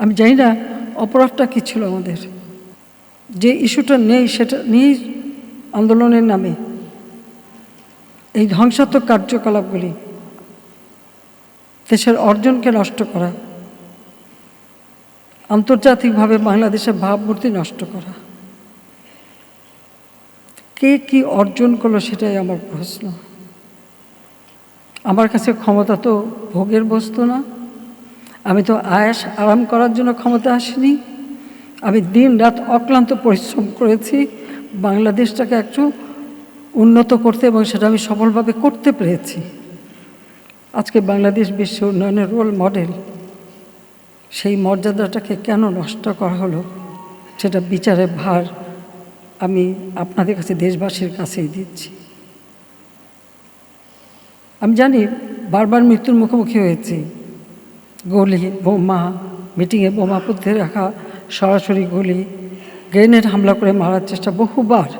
আমি জানি না, অপরাধটা কী ছিল আমাদের? যে ইস্যুটা নেই, সেটা নিয়েই আন্দোলনের নামে। এই ধ্বংসাত্মক কার্যকলাপগুলি দেশের অর্জনকে নষ্ট করা, আন্তর্জাতিকভাবে বাংলাদেশের ভাবমূর্তি নষ্ট করা। কে কি অর্জন করল সেটাই আমার প্রশ্ন। আমার কাছে ক্ষমতা তো ভোগের বস্তু না। আমি তো আয়াস আরাম করার জন্য ক্ষমতা আসিনি। আমি দিন রাত অক্লান্ত পরিশ্রম করেছি। বাংলাদেশটাকে একটু উন্নত করতে এবং সেটা আমি সফলভাবে করতে পেরেছি। আজকে বাংলাদেশ বিশ্ব উন্নয়নের রোল মডেল সেই মর্যাদাটাকে কেন নষ্ট করা হলো সেটা বিচারের ভার আমি আপনাদের কাছে দেশবাসীর কাছেই দিচ্ছি। আমি জানি বারবার মৃত্যুর মুখোমুখি হয়েছি। গলি, বোমা, মিটিংয়ে বোমা পুঁতে রাখা, সরাসরি গুলি, গ্রেনেড হামলা করে মারার চেষ্টা বহুবার।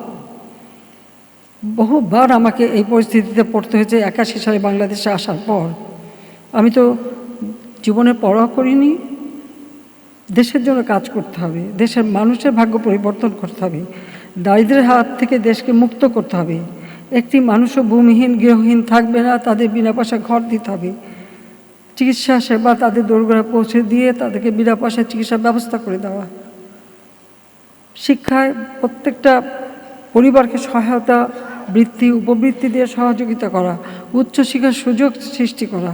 বহুবার আমাকে এই পরিস্থিতিতে পড়তে হয়েছে একাশি সালে বাংলাদেশে আসার পর। আমি তো জীবনে পড়া করিনি, দেশের জন্য কাজ করতে হবে, দেশের মানুষের ভাগ্য পরিবর্তন করতে হবে, দারিদ্রের হাত থেকে দেশকে মুক্ত করতে হবে, একটি মানুষও ভূমিহীন, গৃহহীন থাকবে না, তাদের বিনা পয়সায় ঘর দিতে হবে। চিকিৎসা সেবা তাদের দোরগোড়া পৌঁছে দিয়ে তাদেরকে বিনা পয়সায় চিকিৎসার ব্যবস্থা করে দেওয়া। শিক্ষায় প্রত্যেকটা পরিবারকে সহায়তা, বৃত্তি, উপবৃত্তি দিয়ে সহযোগিতা করা উচ্চশিক্ষার সুযোগ সৃষ্টি করা।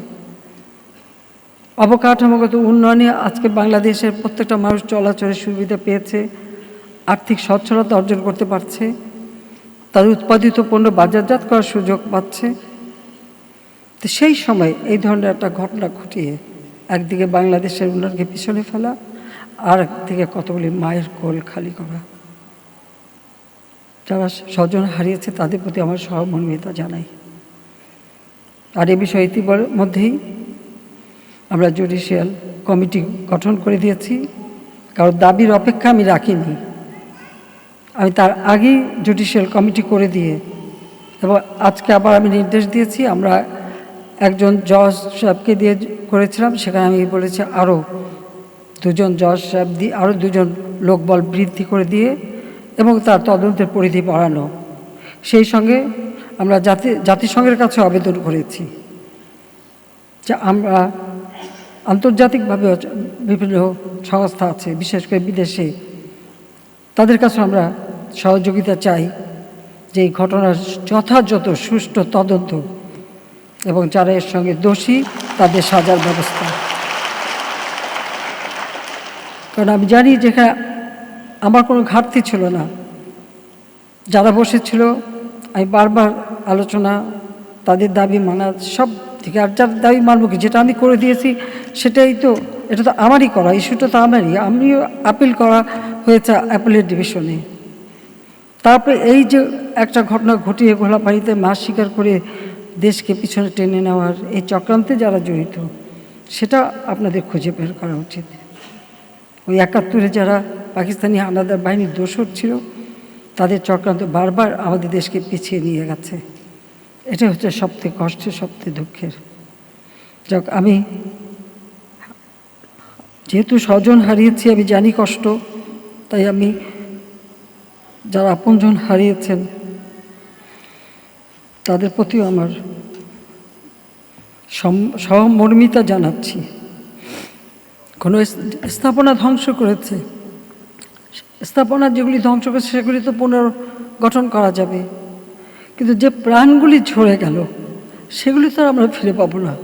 অবকাঠামোগত উন্নয়নে আজকে বাংলাদেশের প্রত্যেকটা মানুষ চলাচলের সুবিধা পেয়েছে, আর্থিক সচ্ছলতা অর্জন করতে পারছে, তাদের উৎপাদিত পণ্য বাজারজাত করার সুযোগ পাচ্ছে। তো সেই সময় এই ধরনের একটা ঘটনা ঘটিয়ে একদিকে বাংলাদেশের উন্নয়নকে পিছনে ফেলা আর একদিকে কতগুলি মায়ের কোল খালি করা। যারা স্বজন হারিয়েছে তাদের প্রতি আমার সহমর্মিতা জানাই। আর এ বিষয়ে ইতিমধ্যেই আমরা জুডিশিয়াল কমিটি গঠন করে দিয়েছি। কারণ দাবির অপেক্ষা আমি রাখিনি। আমি তার আগেই জুডিশিয়াল কমিটি করে দিয়ে এবং আজকে আবার আমি নির্দেশ দিয়েছি, আমরা একজন জজ সাহেবকে দিয়ে করেছিলাম, সেখানে আমি বলেছি আরও দুজন জজ সাহেব দিয়ে আরও দুজন লোকবল বৃদ্ধি করে দিয়ে এবং তার তদন্তের পরিধি বাড়ানো। সেই সঙ্গে আমরা জাতি, জাতিসংঘের কাছে আবেদন করেছি যে আমরা আন্তর্জাতিকভাবে বিভিন্ন সংস্থা আছে, বিশেষ করে বিদেশে, তাদের কাছে আমরা সহযোগিতা চাই যে এই ঘটনার যথাযথ সুষ্ঠু তদন্ত এবং যারা এর সঙ্গে দোষী, তাদের সাজার ব্যবস্থা। কারণ আমি জানি যেখানে আমার কোনো ঘাটতি ছিল না। যারা বসেছিল, আমি বারবার আলোচনা, তাদের দাবি মানা, সব থেকে আর যার দাবি মানব কি, যেটা আমি করে দিয়েছি, সেটাই তো, এটা তো আমারই করা ইস্যুটা তো আমারই। আমিও আপিল করা হয়েছে অ্যাপেলের ডিভিশনে। তারপরে এই যে একটা ঘটনা ঘটিয়ে ঘোলাপাড়িতে মাছ শিকার করে দেশকে পিছনে টেনে নেওয়ার এই চক্রান্তে যারা জড়িত, সেটা আপনাদের খুঁজে বের করা উচিত। ওই একাত্তরে যারা পাকিস্তানি হানাদার বাহিনীর দোষর ছিল, তাদের চক্রান্ত বারবার আমাদের দেশকে পিছিয়ে নিয়ে গেছে। এটা হচ্ছে সবথেকে কষ্টের সবথেকে দুঃখের। যাক, আমি যেহেতু স্বজন হারিয়েছি, আমি জানি কষ্ট, তাই আমি যারা আপনজন হারিয়েছেন তাদের প্রতিও আমার সহমর্মিতা জানাচ্ছি। কোনো স্থাপনা ধ্বংস করেছে। স্থাপনা যেগুলি ধ্বংস করেছে, সেগুলি তো পুনর্গঠন করা যাবে। কিন্তু যে প্রাণগুলি ঝরে গেল, সেগুলি তো আমরা ফিরে পাবো না।